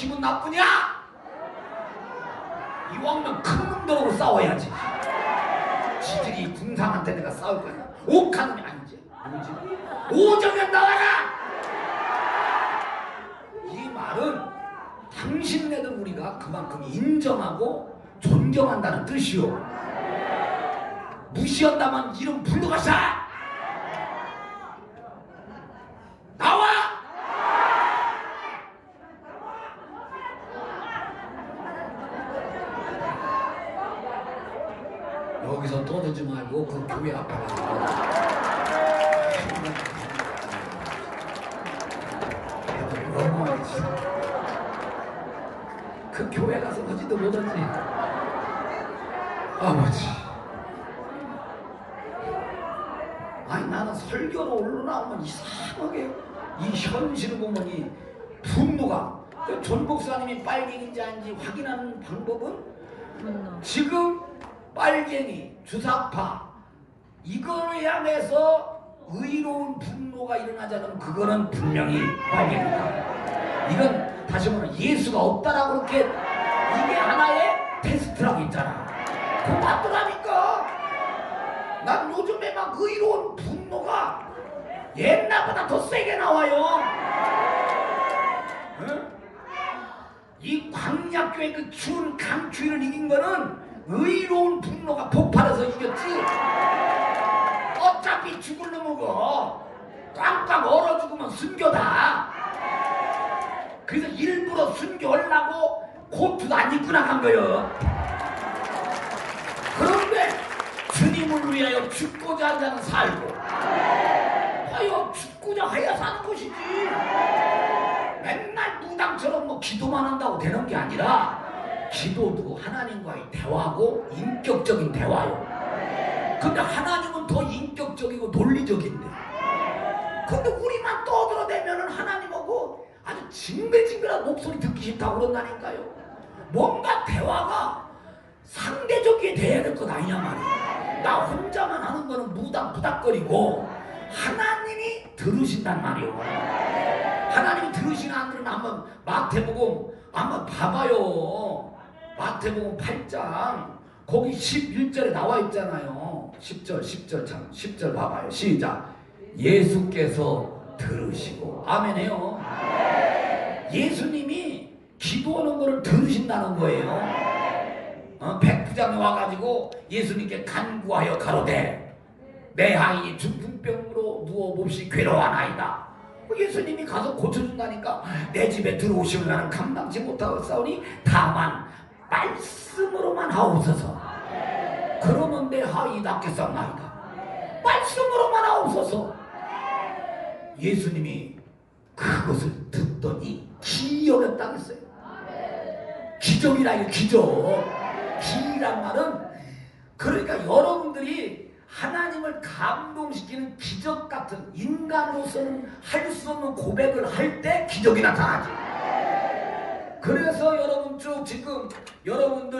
기분 나쁘냐? 이왕이면 큰 놈들하고 싸워야지. 지들이 궁상한테 내가 싸울 거야. 게 아니지. 뭐지? 오정현 나와라! 이 말은 당신네들 우리가 그만큼 인정하고 존경한다는 뜻이요. 무시한다면 이름 불러가사! 나와! 여기서 떠들지 말고 그 교회 앞에 가서 너무하지. 그 교회 가서 하지도 못하지. 아버지. 아니 나는 설교로 올라오면 이상하게 이 현실을 보면 이 분노가 그 존 목사님이 빨갱인지 아닌지 확인하는 방법은. 지금 빨갱이, 주사파 이거를 향해서 의로운 분노가 일어나자면 그거는 분명히 빨갱이다. 이건 다시 말하면 예수가 없다라고 그렇게 이게 하나의 테스트라고 있잖아. 그거 맞더라니까. 난 요즘에 막 의로운 분노가 옛날보다 더 세게 나와요. 응? 이 광약교회 그 추운 강추위를 이긴 거는 의로운 분노가 폭발해서 이겼지. 어차피 죽을 거 꽝꽝 얼어 죽으면 순교다. 그래서 일부러 순교하려고 코트도 안 입고 나간 거예요. 그런데 주님을 위하여 죽고자 하는 자는 살고 하여 죽고자 하여 사는 것이지. 맨날 무당처럼 뭐 기도만 한다고 되는 게 아니라 기도도 하나님과의 대화고 인격적인 대화요. 근데 하나님은 더 인격적이고 논리적인데. 근데 우리만 떠들어대면은 하나님하고 아주 징글징글한 목소리 듣기 싫다고 그런다니까요. 뭔가 대화가 상대적이 돼야 될 것 아니냐 말이야. 나 혼자만 하는 거는 무당 부닥거리고 하나님이 들으신단 말이오. 하나님이 들으시나 안 들으나 한번 마태복음 한번 봐봐요. 마태복음 8장 거기 11절에 나와 있잖아요. 10절 10절 참 10절 봐봐요. 시작. 예수께서 들으시고 아멘해요. 예수님이 기도하는 거를 들으신다는 거예요. 어, 백부장이 와가지고 예수님께 간구하여 가로되 내 아이 중풍병으로 누워 몹시 괴로워하나이다. 그 예수님이 가서 고쳐준다니까 내 집에 들어오시면 나는 감당치 못하겠사오니 다만 말씀으로만 하옵소서. 그러면 내 아이 낫겠사옵나이다. 말씀으로만 하옵소서. 예수님이 그것을 듣더니 기억했다 했어요. 기적이라 이 기적. 기란 말은 그러니까 여러분들이 하나님을 감동시키는 기적 같은 인간으로서는 할 수 없는 고백을 할 때 기적이 나타나지. 그래서 여러분 쭉 지금 여러분들